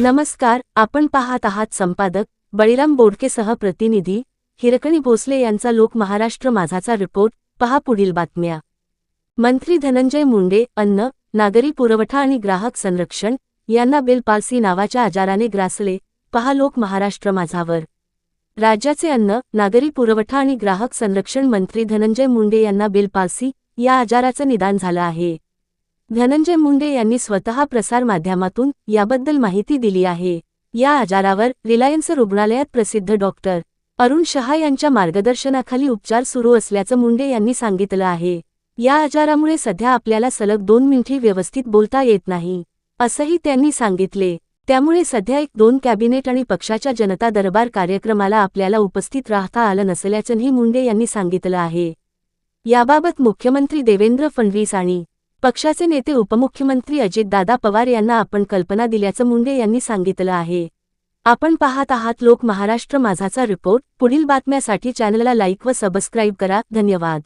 नमस्कार आपण पाहत आहात संपादक बळीराम बोडकेसह प्रतिनिधी हिरकणी भोसले यांचा लोक महाराष्ट्र माझाचा रिपोर्ट पहा पुढील बातम्या. मंत्री धनंजय मुंडे अन्न नागरी पुरवठा आणि ग्राहक संरक्षण यांना बिल पालसी नावाच्या आजाराने ग्रासले पहा लोक महाराष्ट्र माझावर. राज्याचे अन्न नागरी पुरवठा आणि ग्राहक संरक्षण मंत्री धनंजय मुंडे यांना बिल पालसी या आजाराचं निदान झालं आहे. धनंजय मुंडे यांनी स्वतः प्रसारमाध्यमातून याबद्दल माहिती दिली आहे. या आजारावर रिलायन्स रुग्णालयात प्रसिद्ध डॉक्टर अरुण शहा यांच्या मार्गदर्शनाखाली उपचार सुरू असल्याचं मुंडे यांनी सांगितलं आहे. या आजारामुळे सध्या आपल्याला सलग दोन मिनिटे व्यवस्थित बोलता येत नाही असंही त्यांनी सांगितले. त्यामुळे सध्या एक दोन कॅबिनेट आणि पक्षाच्या जनता दरबार कार्यक्रमाला आपल्याला उपस्थित राहता आलं नसल्याचंही मुंडे यांनी सांगितलं आहे. याबाबत मुख्यमंत्री देवेंद्र फडणवीस आणि पक्षाचे नेते उपमुख्यमंत्री अजितदादा पवार यांना आपण कल्पना दिल्याचं मुंडे यांनी सांगितलं आहे. आपण पाहत आहात लोक महाराष्ट्र माझाचा रिपोर्ट. पुढील बातम्यासाठी चॅनलला लाईक व सबस्क्राईब करा. धन्यवाद.